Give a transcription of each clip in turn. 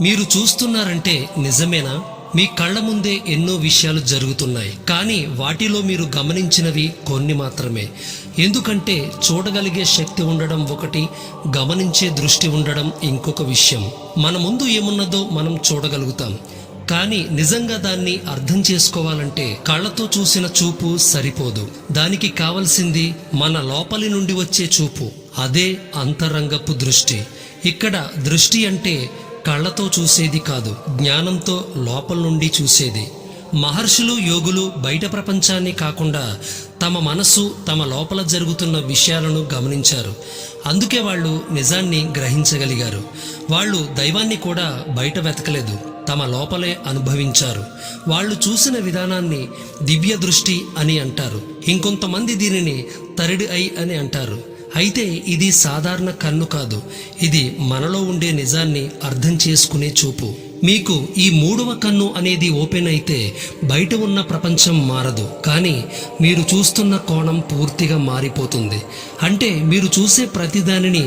మీరు చూస్తున్నారంటే నిజమేనా? మీ కళ్ళ ముందే ఎన్నో విషయాలు జరుగుతున్నాయి. కానీ వాటిలో మీరు గమనించినవి కొన్ని మాత్రమే. ఎందుకంటే చూడగలిగే శక్తి ఉండడం ఒకటి గమనించే దృష్టి ఉండడం ఇంకొక విషయం. మన ముందు ఏమున్నదో మనం చూడగలుగుతాం. కానీ నిజంగా దాన్ని అర్థం చేసుకోవాలంటే కళ్ళతో చూసిన చూపు సరిపోదు. దానికి కావలసింది మన లోపలి నుండి వచ్చే చూపు. అదే అంతరంగపు దృష్టి. ఇక్కడ దృష్టి అంటే కళ్ళతో చూసేది కాదు జ్ఞానంతో లోపల నుండి చూసేది. మహర్షులు యోగులు బయట ప్రపంచాన్ని కాకుండా తమ మనసు తమ లోపల జరుగుతున్న విషయాలను గమనించారు. అందుకే వాళ్ళు నిజాన్ని గ్రహించగలిగారు. వాళ్ళు దైవాన్ని కూడా బయట వెతకలేదు తమ లోపలే అనుభవించారు. వాళ్ళు చూసిన విధానాన్ని దివ్య దృష్టి అని అంటారు. ఇంకొంతమంది దీనిని తరిడి ఐ అని అంటారు. అయితే ఇది సాధారణ కన్ను కాదు. ఇది మనలో ఉండే నిజాన్ని అర్థం చేసుకునే చూపు. మీకు ఈ మూడవ కన్ను అనేది ఓపెన్ అయితే బయట ఉన్న ప్రపంచం మారదు. కానీ మీరు చూస్తున్న కోణం పూర్తిగా మారిపోతుంది. అంటే మీరు చూసే ప్రతిదానిని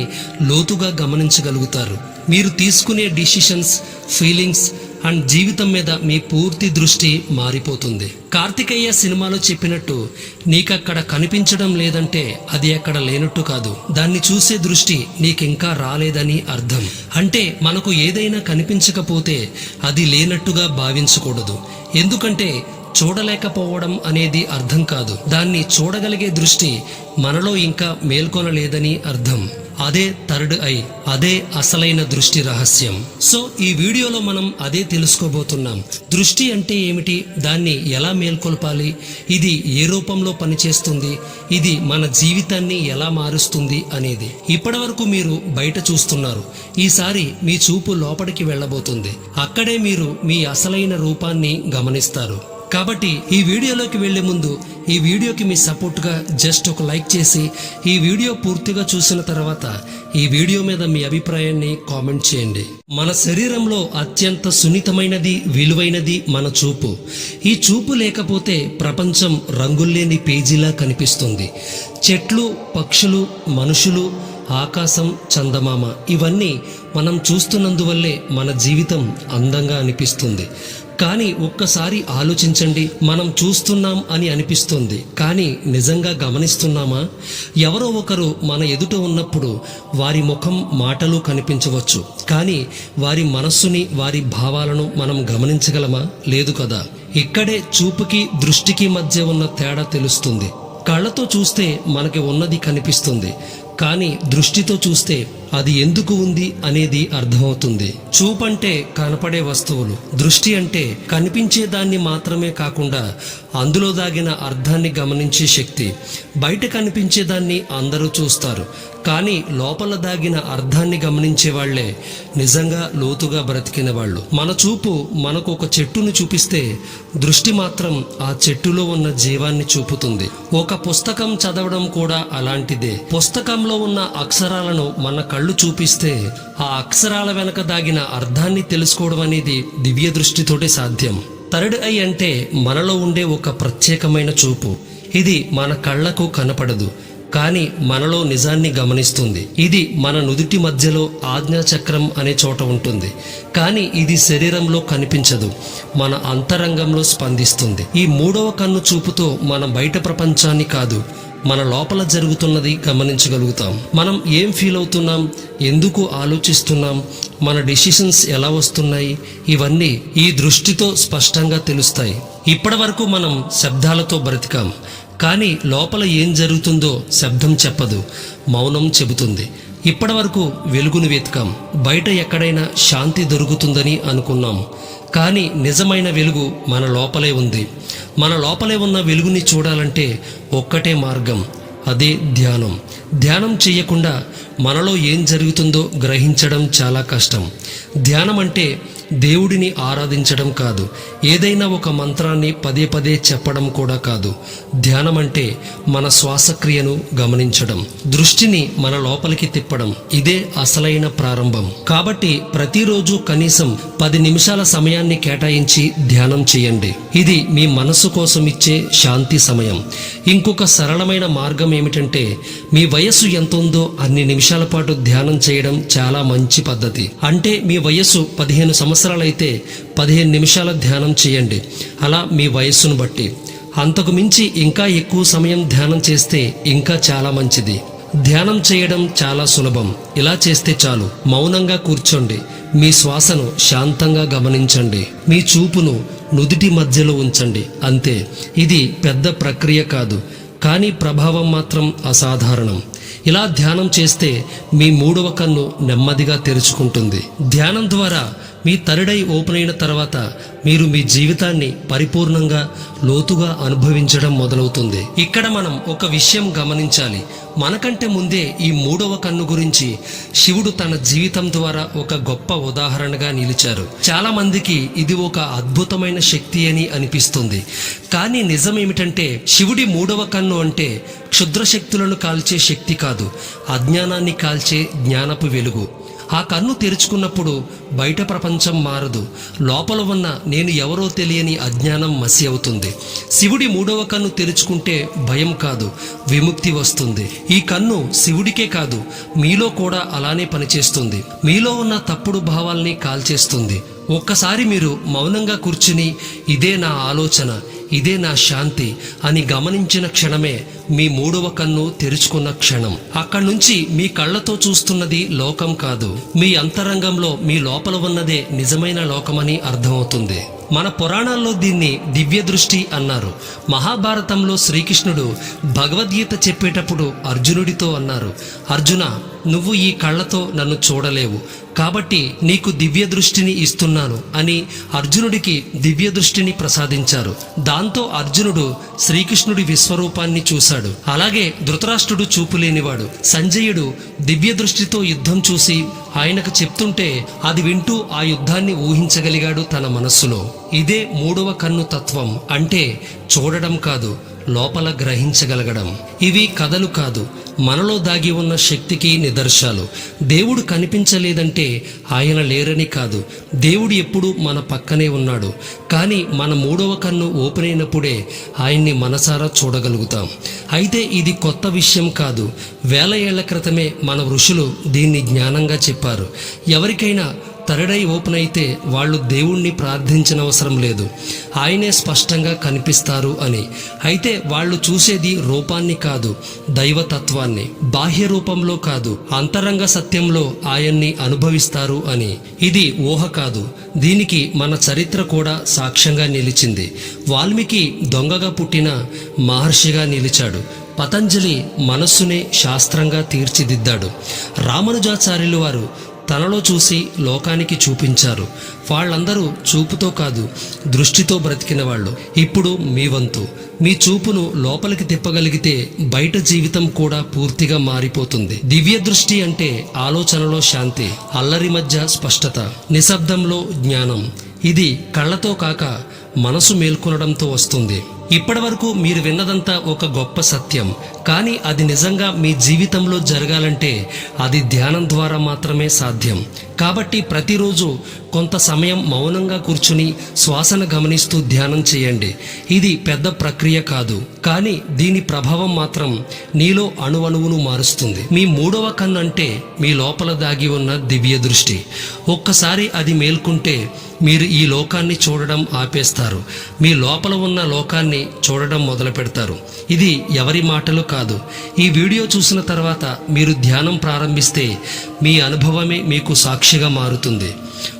లోతుగా గమనించగలుగుతారు. మీరు తీసుకునే డిసిషన్స్ ఫీలింగ్స్ అండ్ జీవితం మీద మీ పూర్తి దృష్టి మారిపోతుంది. కార్తికేయ సినిమాలో చెప్పినట్టు నీకక్కడ కనిపించడం లేదంటే అది అక్కడ లేనట్టు కాదు. దాన్ని చూసే దృష్టి నీకింకా రాలేదని అర్థం. అంటే మనకు ఏదైనా కనిపించకపోతే అది లేనట్టుగా భావించకూడదు. ఎందుకంటే చూడలేకపోవడం అనేది అర్థం కాదు. దాన్ని చూడగలిగే దృష్టి మనలో ఇంకా మేల్కొనలేదని అర్థం. అదే థర్డ్ ఐ అదే అసలైన దృష్టి రహస్యం. సో ఈ వీడియోలో మనం అదే తెలుసుకోబోతున్నాం. దృష్టి అంటే ఏమిటి? దాన్ని ఎలా మేల్కొల్పాలి? ఇది ఏ రూపంలో పనిచేస్తుంది? ఇది మన జీవితాన్ని ఎలా మారుస్తుంది అనేది. ఇప్పటివరకు మీరు బయట చూస్తున్నారు. ఈసారి మీ చూపు లోపలికి వెళ్ళబోతుంది. అక్కడే మీరు మీ అసలైన రూపాన్ని గమనిస్తారు. కాబట్టి ఈ వీడియోలోకి వెళ్ళే ముందు ఈ వీడియోకి మీ సపోర్ట్గా జస్ట్ ఒక లైక్ చేసి ఈ వీడియో పూర్తిగా చూసిన తర్వాత ఈ వీడియో మీద మీ అభిప్రాయాన్ని కామెంట్ చేయండి. మన శరీరంలో అత్యంత సున్నితమైనది విలువైనది మన చూపు. ఈ చూపు లేకపోతే ప్రపంచం రంగుల్లేని పేజీలా కనిపిస్తుంది. చెట్లు పక్షులు మనుషులు ఆకాశం చందమామ ఇవన్నీ మనం చూస్తున్నందువల్లే మన జీవితం అందంగా అనిపిస్తుంది. కానీ ఒక్కసారి ఆలోచించండి మనం చూస్తున్నాం అని అనిపిస్తుంది. కానీ నిజంగా గమనిస్తున్నామా? ఎవరో ఒకరు మన ఎదుట ఉన్నప్పుడు వారి ముఖం మాటలు కనిపించవచ్చు. కానీ వారి మనస్సుని వారి భావాలను మనం గమనించగలమా? లేదు కదా. ఇక్కడే చూపుకి దృష్టికి మధ్య ఉన్న తేడా తెలుస్తుంది. కళ్ళతో చూస్తే మనకి ఉన్నది కనిపిస్తుంది. కానీ దృష్టితో చూస్తే అది ఎందుకు ఉంది అనేది అర్థమవుతుంది. చూపంటే కనపడే వస్తువులు దృష్టి అంటే కనిపించే దాన్ని మాత్రమే కాకుండా అందులో దాగిన అర్థాన్ని గమనించే శక్తి బయట కనిపించేదాన్ని అందరూ చూస్తారు. కానీ లోపల దాగిన అర్థాన్ని గమనించే వాళ్ళే నిజంగా లోతుగా బ్రతికిన వాళ్ళు. మన చూపు మనకు ఒక చెట్టును చూపిస్తే దృష్టి మాత్రం ఆ చెట్టులో ఉన్న జీవాన్ని చూపుతుంది. ఒక పుస్తకం చదవడం కూడా అలాంటిదే. పుస్తకంలో ఉన్న అక్షరాలను మన కళ్ళు చూపిస్తే ఆ అక్షరాల వెనక దాగిన అర్థాన్ని తెలుసుకోవడం అనేది దివ్య దృష్టితోటే సాధ్యం. థర్డ్ ఐ అంటే మనలో ఉండే ఒక ప్రత్యేకమైన చూపు. ఇది మన కళ్ళకు కనపడదు. కానీ మనలో నిజాన్ని గమనిస్తుంది. ఇది మన నుదుటి మధ్యలో ఆజ్ఞాచక్రం అనే చోట ఉంటుంది. కానీ ఇది శరీరంలో కనిపించదు. మన అంతరంగంలో స్పందిస్తుంది. ఈ మూడవ కన్ను చూపుతో మన బయట ప్రపంచాన్ని కాదు మన లోపల జరుగుతున్నది గమనించగలుగుతాం. మనం ఏం ఫీల్ అవుతున్నాం? ఎందుకు ఆలోచిస్తున్నాం? మన డిసిషన్స్ ఎలా వస్తున్నాయి? ఇవన్నీ ఈ దృష్టితో స్పష్టంగా తెలుస్తాయి. ఇప్పటి వరకు మనం శబ్దాలతో బ్రతికాం. కానీ లోపల ఏం జరుగుతుందో శబ్దం చెప్పదు మౌనం చెబుతుంది. ఇప్పటి వరకు వెలుగును వెతకాం. బయట ఎక్కడైనా శాంతి దొరుకుతుందని అనుకున్నాం. కానీ నిజమైన వెలుగు మన లోపలే ఉంది. మన లోపలే ఉన్న వెలుగుని చూడాలంటే ఒక్కటే మార్గం అదే ధ్యానం. ధ్యానం చేయకుండా మనలో ఏం జరుగుతుందో గ్రహించడం చాలా కష్టం. ధ్యానం అంటే దేవుడిని ఆరాధించడం కాదు. ఏదైనా ఒక మంత్రాన్ని పదే పదే చెప్పడం కూడా కాదు. ధ్యానం అంటే మన శ్వాసక్రియను గమనించడం. దృష్టిని మన లోపలికి తిప్పడం. ఇదే అసలైన ప్రారంభం. కాబట్టి ప్రతిరోజు కనీసం పది నిమిషాల సమయాన్ని కేటాయించి ధ్యానం చేయండి. ఇది మీ మనసు కోసం ఇచ్చే శాంతి సమయం. ఇంకొక సరళమైన మార్గం ఏమిటంటే మీ వయస్సు ఎంత ఉందో అన్ని నిమిషాల పాటు ధ్యానం చేయడం చాలా మంచి పద్ధతి. అంటే మీ వయస్సు పదిహేను సంవత్సరాలైతే పదిహేను నిమిషాల ధ్యానం చేయండి. అలా మీ వయస్సును బట్టి. అంతకు మించి ఇంకా ఎక్కువ సమయం ధ్యానం చేస్తే ఇంకా చాలా మంచిది. ధ్యానం చేయడం చాలా సులభం. ఇలా చేస్తే చాలు. మౌనంగా కూర్చోండి. మీ శ్వాసను శాంతంగా గమనించండి. మీ చూపును నుదుటి మధ్యలో ఉంచండి. అంతే. ఇది పెద్ద ప్రక్రియ కాదు. కానీ ప్రభావం మాత్రం అసాధారణం. ఇలా ధ్యానం చేస్తే మీ మూడవ కన్ను నెమ్మదిగా తెరుచుకుంటుంది. ధ్యానం ద్వారా మీ తరుడై ఓపెన్ అయిన తర్వాత మీరు మీ జీవితాన్ని పరిపూర్ణంగా లోతుగా అనుభవించడం మొదలవుతుంది. ఇక్కడ మనం ఒక విషయం గమనించాలి. మనకంటే ముందే ఈ మూడవ కన్ను గురించి శివుడు తన జీవితం ద్వారా ఒక గొప్ప ఉదాహరణగా నిలిచారు. చాలా మందికి ఇది ఒక అద్భుతమైన శక్తి అని అనిపిస్తుంది. కానీ నిజం ఏమిటంటే శివుడి మూడవ కన్ను అంటే క్షుద్ర శక్తులను కాల్చే శక్తి కాదు. అజ్ఞానాన్ని కాల్చే జ్ఞానపు వెలుగు. ఆ కన్ను తెరుచుకున్నప్పుడు బయట ప్రపంచం మారదు. లోపల ఉన్న నేను ఎవరో తెలియని అజ్ఞానం మసి అవుతుంది. శివుడి మూడవ కన్ను తెరుచుకుంటే భయం కాదు విముక్తి వస్తుంది. ఈ కన్ను శివుడికే కాదు మీలో కూడా అలానే పనిచేస్తుంది. మీలో ఉన్న తప్పుడు భావాల్ని కాల్చేస్తుంది. ఒక్కసారి మీరు మౌనంగా కూర్చుని ఇదే నా ఆలోచన. ఇదే నా శాంతి అని గమనించిన క్షణమే మీ మూడవ కన్ను తెరుచుకున్న క్షణం. అక్కడి నుంచి మీ కళ్ళతో చూస్తున్నది లోకం కాదు. మీ అంతరంగంలో మీ లోపల ఉన్నదే నిజమైన లోకమని అర్థమవుతుంది. మన పురాణాల్లో దీన్ని దివ్య దృష్టి అన్నారు. మహాభారతంలో శ్రీకృష్ణుడు భగవద్గీత చెప్పేటప్పుడు అర్జునుడితో అన్నారు. అర్జున నువ్వు ఈ కళ్ళతో నన్ను చూడలేవు. కాబట్టి నీకు దివ్య దృష్టిని ఇస్తున్నాను అని అర్జునుడికి దివ్య దృష్టిని ప్రసాదించారు. దాంతో అర్జునుడు శ్రీకృష్ణుడి విశ్వరూపాన్ని చూశాడు. అలాగే ధృతరాష్ట్రుడు చూపులేనివాడు. సంజయుడు దివ్య దృష్టితో యుద్ధం చూసి ఆయనకు చెప్తుంటే అది వింటూ ఆ యుద్ధాన్ని ఊహించగలిగాడు తన మనస్సులో. ఇదే మూడవ కన్ను తత్వం అంటే చూడడం కాదు లోపల గ్రహించగలగడం. ఇవి కథలు కాదు మనలో దాగి ఉన్న శక్తికి నిదర్శాలు. దేవుడు కనిపించలేదంటే ఆయన లేరని కాదు. దేవుడు ఎప్పుడు మన పక్కనే ఉన్నాడు. కానీ మన మూడవ కన్ను ఓపెన్ అయినప్పుడే ఆయన్ని మనసారా చూడగలుగుతాం. అయితే ఇది కొత్త విషయం కాదు. వేల ఏళ్ళ క్రితమే మన ఋషులు దీన్ని జ్ఞానంగా చెప్పారు. ఎవరికైనా తరడై ఓపెన్ అయితే వాళ్ళు దేవుణ్ణి ప్రార్థించనవసరం లేదు. ఆయనే స్పష్టంగా కనిపిస్తారు అని. అయితే వాళ్ళు చూసేది రూపాన్ని కాదు దైవతత్వాన్ని. బాహ్య రూపంలో కాదు అంతరంగ సత్యంలో ఆయన్ని అనుభవిస్తారు అని. ఇది ఊహ కాదు. దీనికి మన చరిత్ర కూడా సాక్ష్యంగా నిలిచింది. వాల్మీకి దొంగగా పుట్టిన మహర్షిగా నిలిచాడు. పతంజలి మనస్సునే శాస్త్రంగా తీర్చిదిద్దాడు. రామానుజాచార్యులు వారు తనలో చూసి లోకానికి చూపించారు. వాళ్ళందరూ చూపుతో కాదు దృష్టితో బ్రతికిన వాళ్ళు. ఇప్పుడు మీ వంతు. మీ చూపును లోపలికి తిప్పగలిగితే బయట జీవితం కూడా పూర్తిగా మారిపోతుంది. దివ్య దృష్టి అంటే ఆలోచనలో శాంతి అల్లరి మధ్య స్పష్టత నిశ్శబ్దంలో జ్ఞానం. ఇది కళ్ళతో కాక మనసు మేల్కొనడంతో వస్తుంది. ఇప్పటివరకు మీరు విన్నదంతా ఒక గొప్ప సత్యం. కానీ అది నిజంగా మీ జీవితంలో జరగాలంటే అది ధ్యానం ద్వారా మాత్రమే సాధ్యం. కాబట్టి ప్రతిరోజు కొంత సమయం మౌనంగా కూర్చుని శ్వాసను గమనిస్తూ ధ్యానం చేయండి. ఇది పెద్ద ప్రక్రియ కాదు. కానీ దీని ప్రభావం మాత్రం నీలో అణువణువును మారుస్తుంది. మీ మూడవ కన్ను అంటే మీ లోపల దాగి ఉన్న దివ్య దృష్టి. ఒక్కసారి అది మేల్కుంటే మీరు ఈ లోకాన్ని చూడడం ఆపేస్తారు. మీ లోపల ఉన్న లోకాన్ని చూడడం మొదలు పెడతారు. ఇది ఎవరి మాటలు కాదు. ఈ వీడియో చూసిన తర్వాత మీరు ధ్యానం ప్రారంభిస్తే మీ అనుభవమే మీకు సాక్షిగా మారుతుంది.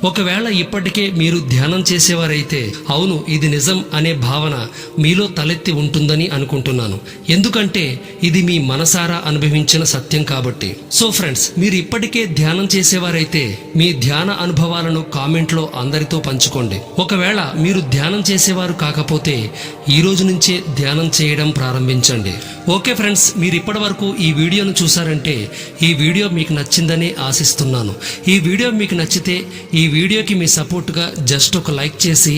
ఒకవేళ ఇప్పటికే మీరు ధ్యానం చేసేవారైతే అవును ఇది నిజం అనే భావన మీలో తలెత్తి ఉంటుందని అనుకుంటున్నాను. ఎందుకంటే ఇది మీ మనసారా అనుభవించిన సత్యం కాబట్టి. సో ఫ్రెండ్స్ మీరు ఇప్పటికే ధ్యానం చేసేవారైతే మీ ధ్యాన అనుభవాలను కామెంట్లో అందరితో పంచుకోండి. ఒకవేళ మీరు ధ్యానం చేసేవారు కాకపోతే ఈ రోజు నుంచే ధ్యానం చేయడం ప్రారంభించండి. ఓకే ఫ్రెండ్స్ మీరు ఇప్పటి వరకు ఈ వీడియోను చూసారంటే ఈ వీడియో మీకు నచ్చిందని ఆశిస్తున్నాను. ఈ వీడియో మీకు నచ్చితే ఈ వీడియోకి మీ సపోర్ట్గా జస్ట్ ఒక లైక్ చేసి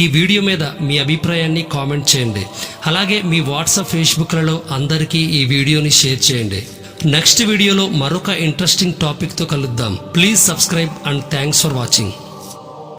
ఈ వీడియో మీద మీ అభిప్రాయాన్ని కామెంట్ చేయండి. అలాగే మీ వాట్సాప్ ఫేస్బుక్లలో అందరికీ ఈ వీడియోని షేర్ చేయండి. నెక్స్ట్ వీడియోలో మరొక ఇంట్రెస్టింగ్ టాపిక్తో కలుద్దాం. Please subscribe and thanks for watching.